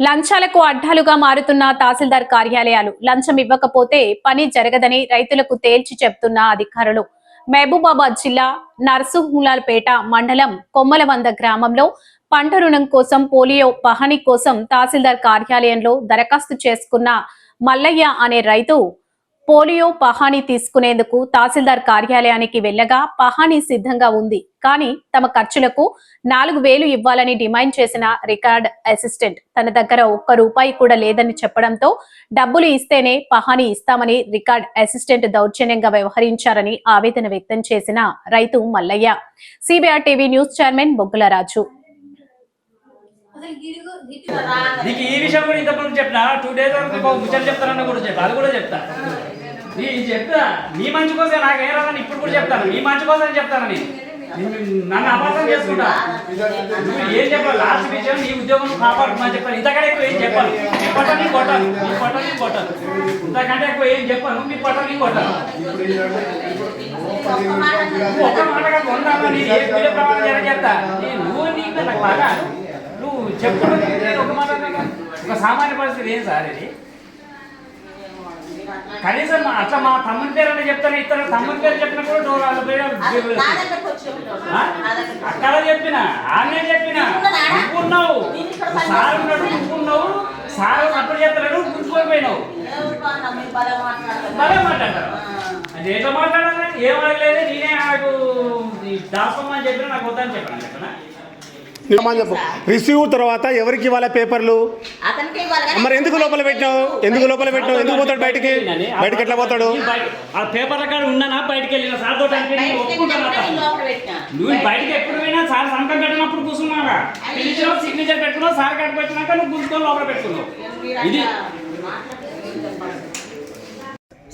లంచాలకు అడ్డాలుగా మారుతున్న తహసీల్దార్ కార్యాలయాలు లంచం ఇవ్వకపోతే పని జరగదని రైతులకు తేల్చి చెప్తున్న అధికారులు. మహబూబాబాద్ జిల్లా నర్సుహులాల్పేట మండలం కొమ్మలవంద గ్రామంలో పంట రుణం కోసం పోలియో పహని కోసం తహసీల్దార్ కార్యాలయంలో దరఖాస్తు చేసుకున్న మల్లయ్య అనే రైతు పోలియో పహానీ తీసుకునేందుకు తహసీల్దార్ కార్యాలయానికి వెళ్ళగా పహానీ సిద్ధంగా ఉంది. కానీ తమ ఖర్చులకు నాలుగు వేలు ఇవ్వాలని డిమాండ్ చేసిన రికార్డ్ అసిస్టెంట్ తన దగ్గర ఒక్క రూపాయి కూడా లేదని చెప్పడంతో డబ్బులు ఇస్తేనే పహానీ ఇస్తామని రికార్డ్ అసిస్టెంట్ దౌర్జన్యంగా వ్యవహరించారని ఆవేదన వ్యక్తం చేసిన రైతు Mallaiah. CBR TV news chairman Boggula Raju. నీకు ఈ విషయం కూడా ఇంతకుముందు చెప్పిన? టూ డేస్ వరకు చెప్తారన్న కూడా చెప్పి. అది కూడా చెప్తా. నీ చెప్తా నీ మంచి కోసం నాకేం రాదని ఇప్పుడు కూడా చెప్తాను. నీ మంచి కోసం చెప్తాను నేను నన్ను అపార్థం చేసుకుంటా. నువ్వు ఏం చెప్పాలి? లాస్ట్ విషయం నీ ఉద్యోగం కాపాడుకోమని చెప్పాను ఇంతకంటే ఎక్కువ ఏం చెప్పాను నీ పొట్ట నీ కొట్టాను నీ పొట్ట నీ కొట్టాను ఇంతకంటే ఎక్కువ ఏం చెప్పాను నీ పొట్ట నీ కొట్టాను నువ్వు ఒక్క మాటగా కొందామా నీ ఏ పిల్ల ప్రమాణం జరగేస్తా చెప్తా నీ- నువ్వు నీకు నాకు బాగా నువ్వు చెప్పుకోవడం ఒక మాట ఒక సామాన్య పరిస్థితి ఏం సార్ ఇది. కనీసం అట్లా మా తమ్ముని పేరు అంటే చెప్తాను ఇతను తమ్ముని పేరు చెప్పిన కూడా డోర్ వాళ్ళ పేరు? అక్కడ చెప్పిన? ఆమె చెప్పిన? నువ్వు ఉన్నావు సార్ ఉన్నాడు సార్ అప్పుడు చెప్తలేడు గుంజుకొని పోయినావు. బాగా మాట్లాడతారు అది ఏదో మాట్లాడాలి? ఏం అడగలేదు నేనే నాకు దాసుకోమని చెప్పిన నాకు వద్దని చెప్పాను చెప్పనా? చెప్పు రిసీవ్ తర్వాత ఎవరికి ఇవ్వాలి పేపర్లు? మరి ఎందుకు లోపల పెట్టినావు? ఎందుకు లోపల పెట్టినావు? ఎందుకు పోతాడు బయటికి? బయటికి ఎట్లా పోతాడు? పేపర్ల కాడ ఉన్నానా? బయటికి వెళ్ళిన సార్. నువ్వు బయటకి ఎప్పుడు పోయినా సంతకం పెట్టినప్పుడు కూర్చున్నావా? సిగ్నేచర్ పెట్టుకున్నావు సార్ కట్టుకు వచ్చినాక నువ్వు గుంజుకొని లోపల పెట్టుకున్నావు. ఇది